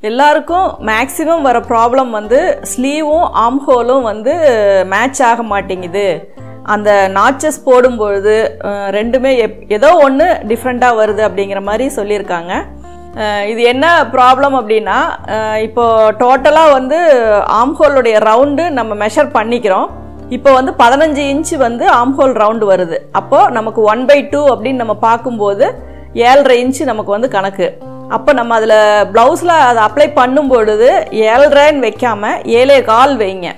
எல்லாருக்கும் மேக்ஸிமம் வர ப்ராப்ளம் வந்து ஸ்லீவும் ஆம்ஹோலும் வந்து மேட்ச் ஆக மாட்டேங்குது. அந்த நாச்சஸ் போடும்பொழுது ரெண்டுமே எப் ஏதோ ஒன்று டிஃப்ரெண்ட்டாக வருது அப்படிங்கிற மாதிரி சொல்லியிருக்காங்க. இது என்ன ப்ராப்ளம் அப்படின்னா இப்போது இப்போ டோட்டலாக வந்து ஆம்ஹோலுடைய ரவுண்டு நம்ம மெஷர் பண்ணிக்கிறோம். இப்போ வந்து பதினஞ்சு இன்ச்சு வந்து ஆம்ஹோல் ரவுண்டு வருது. அப்போது நமக்கு ஒன் பை டூ அப்படின்னு நம்ம பார்க்கும்போது ஏழரை இன்ச்சு நமக்கு வந்து கணக்கு. அப்போ நம்ம அதில் ப்ளவுஸில் அதை அப்ளை பண்ணும் பொழுது ஏழ்ரைன்னு வைக்காமல் ஏழே கால் வைங்க.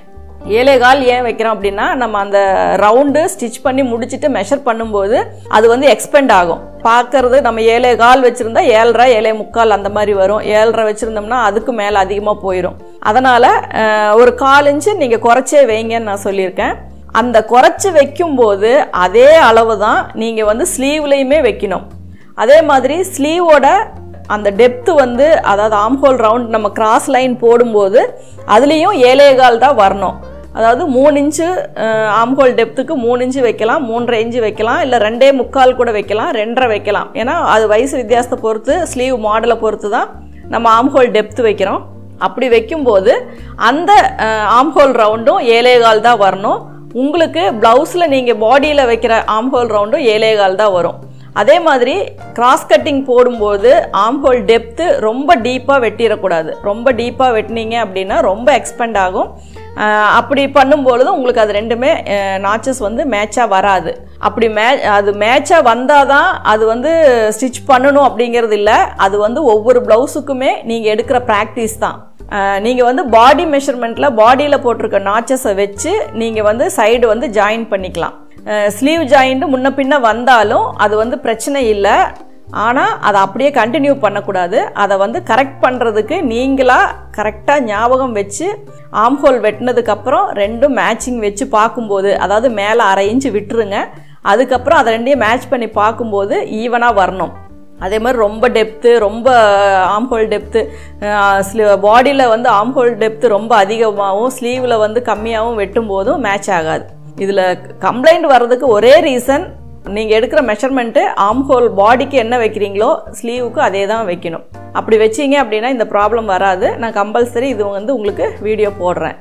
ஏழே கால் ஏன் வைக்கிறோம் அப்படின்னா நம்ம அந்த ரவுண்டு ஸ்டிச் பண்ணி முடிச்சுட்டு மெஷர் பண்ணும்போது அது வந்து எக்ஸ்பெண்ட் ஆகும். பார்க்கறது நம்ம ஏழே கால் வச்சுருந்தா ஏழரை ஏழே முக்கால் அந்த மாதிரி வரும். ஏழரை வச்சுருந்தோம்னா அதுக்கு மேலே அதிகமாக போயிடும் அதனால் ஒரு கால் இன்ச்சு நீங்கள் குறைச்சே வைங்கன்னு நான் சொல்லியிருக்கேன். அந்த குறைச்சி வைக்கும்போது அதே அளவு தான் நீங்கள் வந்து ஸ்லீவ்லேயுமே வைக்கணும். அதே மாதிரி ஸ்லீவோட அந்த டெப்த்து வந்து அதாவது ஆம்ஹோல் ரவுண்ட் நம்ம கிராஸ் லைன் போடும்போது அதுலேயும் ஏழேகால் தான் வரணும். அதாவது மூணு இன்ச்சு ஆம்ஹோல் டெப்த்துக்கு மூணு இன்ச்சு வைக்கலாம் மூன்றரை இன்ச்சு வைக்கலாம் இல்லை ரெண்டே முக்கால் கூட வைக்கலாம் ரெண்டரை வைக்கலாம். ஏன்னா அது வயசு வித்தியாசத்தை பொறுத்து ஸ்லீவ் மாடலை பொறுத்து தான் நம்ம ஆம்ஹோல் டெப்த்து வைக்கிறோம். அப்படி வைக்கும்போது அந்த ஆம்ஹோல் ரவுண்டும் ஏழேகால் தான் வரணும். உங்களுக்கு ப்ளவுஸில் நீங்கள் பாடியில் வைக்கிற ஆம்ஹோல் ரவுண்டும் ஏழே கால் தான் வரும். அதே மாதிரி கிராஸ் கட்டிங் போடும்போது ஆம்ஹோல் டெப்த்து ரொம்ப டீப்பாக வெட்டிடக்கூடாது. ரொம்ப டீப்பாக வெட்டினீங்க அப்படின்னா ரொம்ப எக்ஸ்பெண்ட் ஆகும். அப்படி பண்ணும்பொழுது உங்களுக்கு அது ரெண்டுமே நாச்சஸ் வந்து மேட்சாக வராது. அப்படி மே அது மேட்சாக வந்தால் தான் அது வந்து ஸ்டிச் பண்ணணும் அப்படிங்கிறது இல்லை. அது வந்து ஒவ்வொரு ப்ளவுஸுக்குமே நீங்கள் எடுக்கிற ப்ராக்டிஸ் தான். நீங்கள் வந்து பாடி மெஷர்மெண்ட்டில் பாடியில் போட்டிருக்க நாச்சஸை வச்சு நீங்கள் வந்து சைடு வந்து ஜாயின் பண்ணிக்கலாம். ஸ்லீவ் ஜாயிண்ட் முன்ன பின்ன வந்தாலும் அது வந்து பிரச்சனை இல்லை. ஆனால் அதை அப்படியே கண்டினியூ பண்ணக்கூடாது. அதை வந்து கரெக்ட் பண்ணுறதுக்கு நீங்களாக கரெக்டாக ஞாபகம் வச்சு ஆம்ஹோல் வெட்டினதுக்கப்புறம் ரெண்டும் மேட்சிங் வச்சு பார்க்கும்போது அதாவது மேலே அரை இன்ச்சு விட்டுருங்க. அதுக்கப்புறம் அதை ரெண்டையும் மேட்ச் பண்ணி பார்க்கும்போது ஈவனாக வரணும். அதே மாதிரி ரொம்ப டெப்த்து ரொம்ப ஆம்ஹோல் டெப்த்து பாடியில் வந்து ஆம்ஹோல் டெப்த்து ரொம்ப அதிகமாகவும் ஸ்லீவில் வந்து கம்மியாகவும் வெட்டும் போதும் மேட்ச் ஆகாது. இதில் கம்ப்ளைண்ட் வர்றதுக்கு ஒரே ரீசன் நீங்கள் எடுக்கிற மெஷர்மெண்ட்டு ஆம்ஹோல் பாடிக்கு என்ன வைக்கிறீங்களோ ஸ்லீவுக்கு அதே தான் வைக்கணும். அப்படி வச்சீங்க அப்படின்னா இந்த ப்ராப்ளம் வராது. நான் கம்பல்சரி இது வந்து உங்களுக்கு வீடியோ போடுறேன்.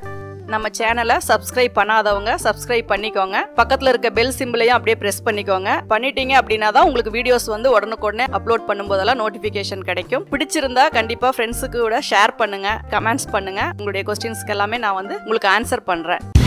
நம்ம சேனலை சப்ஸ்கிரைப் பண்ணாதவங்க சப்ஸ்கிரைப் பண்ணிக்கோங்க. பக்கத்தில் இருக்க பெல் சிம்பிளையும் அப்படியே ப்ரெஸ் பண்ணிக்கோங்க. பண்ணிட்டீங்க அப்படின்னா தான் உங்களுக்கு வீடியோஸ் வந்து உடனுக்குடனே அப்லோட் பண்ணும்போதெல்லாம் நோட்டிஃபிகேஷன் கிடைக்கும். பிடிச்சிருந்தா கண்டிப்பாக ஃப்ரெண்ட்ஸுக்கு கூட ஷேர் பண்ணுங்க கமெண்ட்ஸ் பண்ணுங்கள் உங்களுடைய கொஸ்டின்ஸ்க்கு எல்லாமே நான் வந்து உங்களுக்கு ஆன்சர் பண்ணுறேன்